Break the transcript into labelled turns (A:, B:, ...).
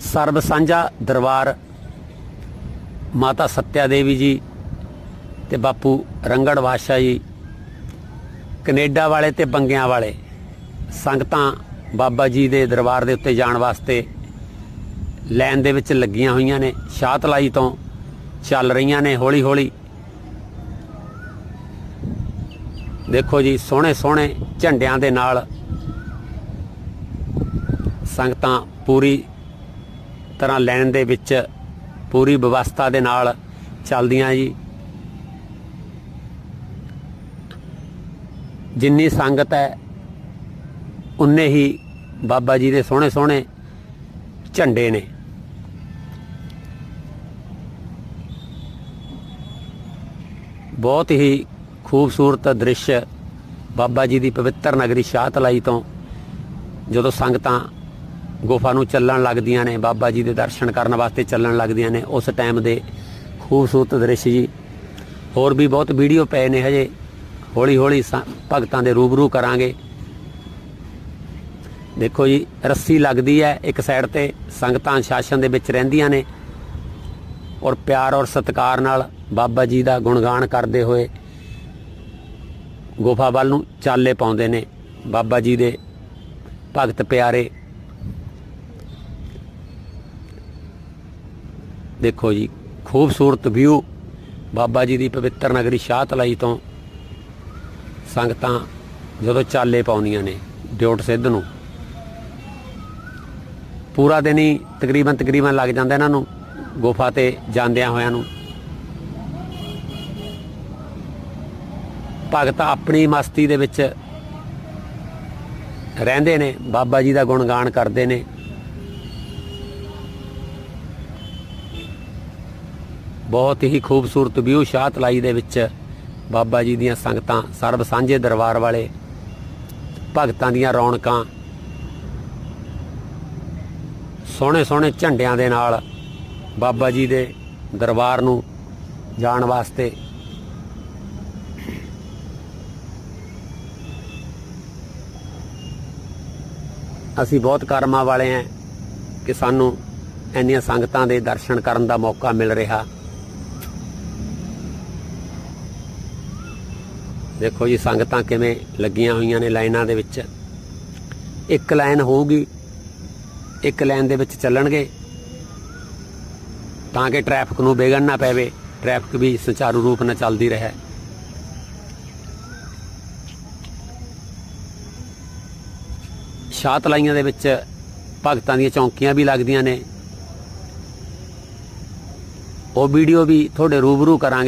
A: ਸਰਬ ਸਾਂਝਾ ਦਰਬਾਰ ਮਾਤਾ ਸਤਿਆ ਦੇਵੀ ਜੀ ਤੇ ਬਾਪੂ ਰੰਗੜ ਵਾਸ਼ਾ ਜੀ, ਕੈਨੇਡਾ ਵਾਲੇ ਤੇ ਬੰਗਿਆਂ ਵਾਲੇ ਸੰਗਤਾਂ ਬਾਬਾ ਜੀ ਦੇ ਦਰਬਾਰ ਦੇ ਉੱਤੇ ਜਾਣ ਵਾਸਤੇ ਲਾਈਨ ਦੇ ਵਿੱਚ ਲੱਗੀਆਂ ਹੋਈਆਂ ਨੇ ਸ਼ਾਤਲਾਈ ਤੋਂ ਚੱਲ ਰਹੀਆਂ ਨੇ ਹੌਲੀ ਹੌਲੀ। ਦੇਖੋ ਜੀ, ਸੋਹਣੇ ਸੋਹਣੇ ਝੰਡਿਆਂ ਦੇ ਨਾਲ ਸੰਗਤਾਂ ਪੂਰੀ ਤਰ੍ਹਾਂ ਲੈਣ ਦੇ ਵਿੱਚ ਪੂਰੀ ਵਿਵਸਥਾ ਦੇ ਨਾਲ ਚੱਲਦੀਆਂ ਜੀ। ਜਿੰਨੀ ਸੰਗਤ ਹੈ, ਉਨੇ ਹੀ ਬਾਬਾ ਜੀ ਦੇ ਸੋਹਣੇ ਸੋਹਣੇ ਝੰਡੇ ਨੇ। ਬਹੁਤ ਹੀ ਖੂਬਸੂਰਤ ਦ੍ਰਿਸ਼ ਬਾਬਾ ਜੀ ਦੀ ਪਵਿੱਤਰ ਨਗਰੀ ਸ਼ਾਹਤਲਾਈ ਤੋਂ ਜਦੋਂ ਸੰਗਤਾਂ ਗੁਫਾ ਨੂੰ ਚੱਲਣ ਲੱਗਦੀਆਂ ਨੇ, ਬਾਬਾ ਜੀ ਦੇ ਦਰਸ਼ਨ ਕਰਨ ਵਾਸਤੇ ਚੱਲਣ ਲੱਗਦੀਆਂ ਨੇ, ਉਸ ਟਾਈਮ ਦੇ ਖੂਬਸੂਰਤ ਦ੍ਰਿਸ਼ ਜੀ। ਹੋਰ ਵੀ ਬਹੁਤ ਵੀਡੀਓ ਪਏ ਨੇ ਹਜੇ। ਹੌਲੀ ਹੌਲੀ ਸ- ਭਗਤਾਂ ਦੇ ਰੂਬਰੂ ਕਰਾਂਗੇ। ਦੇਖੋ ਜੀ, ਰੱਸੀ ਲੱਗਦੀ ਹੈ ਇੱਕ ਸਾਈਡ ਤੇ, ਸੰਗਤਾਂ ਸ਼ਾਸਨ ਦੇ ਵਿੱਚ ਰਹਿੰਦੀਆਂ ਨੇ। ਔਰ ਪਿਆਰ ਔਰ ਸਤਿਕਾਰ ਨਾਲ ਬਾਬਾ ਜੀ ਦਾ ਗੁਣਗਾਨ ਕਰਦੇ ਹੋਏ ਗੁਫਾ ਵੱਲ ਨੂੰ ਚਾਲੇ ਪਾਉਂਦੇ ਨੇ। ਬਾਬਾ ਜੀ ਦੇ ਭਗਤ ਪਿਆਰੇ ਦੇਖੋ ਜੀ, ਖੂਬਸੂਰਤ ਵਿਊ ਬਾਬਾ ਜੀ ਦੀ ਪਵਿੱਤਰ ਨਗਰੀ ਸ਼ਾਹ ਤਲਾਈ ਤੋਂ ਸੰਗਤਾਂ ਜਦੋਂ ਚਾਲੇ ਪਾਉਂਦੀਆਂ ਨੇ ਡਿਓਟ ਸਿੱਧ ਨੂੰ। ਪੂਰਾ ਦਿਨ ਹੀ ਤਕਰੀਬਨ ਤਕਰੀਬਨ ਲੱਗ ਜਾਂਦਾ ਇਹਨਾਂ ਨੂੰ, ਗੁਫਾ ਤੇ ਜਾਂਦਿਆਂ ਹੋਇਆਂ ਨੂੰ। ਭਗਤ ਆਪਣੀ ਮਸਤੀ ਦੇ ਵਿੱਚ ਰਹਿੰਦੇ ਨੇ, ਬਾਬਾ ਜੀ ਦਾ ਗੁਣਗਾਨ ਕਰਦੇ ਨੇ। ਬਹੁਤ ਹੀ ਖੂਬਸੂਰਤ ਵਿਊ ਸ਼ਾਹਤਲਾਈ ਦੇ ਵਿੱਚ ਬਾਬਾ ਜੀ ਦੀਆਂ ਸੰਗਤਾਂ, ਸਰਬ ਸਾਂਝੇ ਦਰਬਾਰ ਵਾਲੇ, ਭਗਤਾਂ ਦੀਆਂ ਰੌਣਕਾਂ, ਸੋਹਣੇ ਸੋਹਣੇ ਝੰਡਿਆਂ ਦੇ ਨਾਲ ਬਾਬਾ ਜੀ ਦੇ ਦਰਬਾਰ ਨੂੰ ਜਾਣ ਵਾਸਤੇ ਅਸੀਂ ਬਹੁਤ ਕਰਮਾਂ ਵਾਲੇ ਹਾਂ ਕਿ ਸਾਨੂੰ ਇੰਨੀਆਂ ਸੰਗਤਾਂ ਦੇ ਦਰਸ਼ਨ ਕਰਨ ਦਾ ਮੌਕਾ ਮਿਲ ਰਿਹਾ। ਦੇਖੋ ਜੀ, ਸੰਗਤਾਂ ਕਿਵੇਂ ਲੱਗੀਆਂ ਹੋਈਆਂ ਨੇ ਲਾਈਨਾਂ ਦੇ ਵਿੱਚ। ਇੱਕ ਲਾਈਨ ਹੋਊਗੀ, ਇੱਕ ਲਾਈਨ ਦੇ ਵਿੱਚ ਚੱਲਣਗੇ, ਤਾਂ ਕਿ ਟ੍ਰੈਫਿਕ ਨੂੰ ਵਿਗੜ ਨਾ ਪਵੇ। ਟ੍ਰੈਫਿਕ ਵੀ ਸੁਚਾਰੂ ਰੂਪ ਨਾਲ ਚੱਲਦੀ ਰਹੇ। ਸ਼ਾਹਤਲਾਈਆਂ ਦੇ ਵਿੱਚ ਭਗਤਾਂ ਦੀਆਂ ਚੌਂਕੀਆਂ ਵੀ ਲੱਗਦੀਆਂ ਨੇ। ਉਹ ਵੀਡੀਓ ਵੀ ਤੁਹਾਡੇ ਰੂਬਰੂ ਕਰਾਂਗੇ।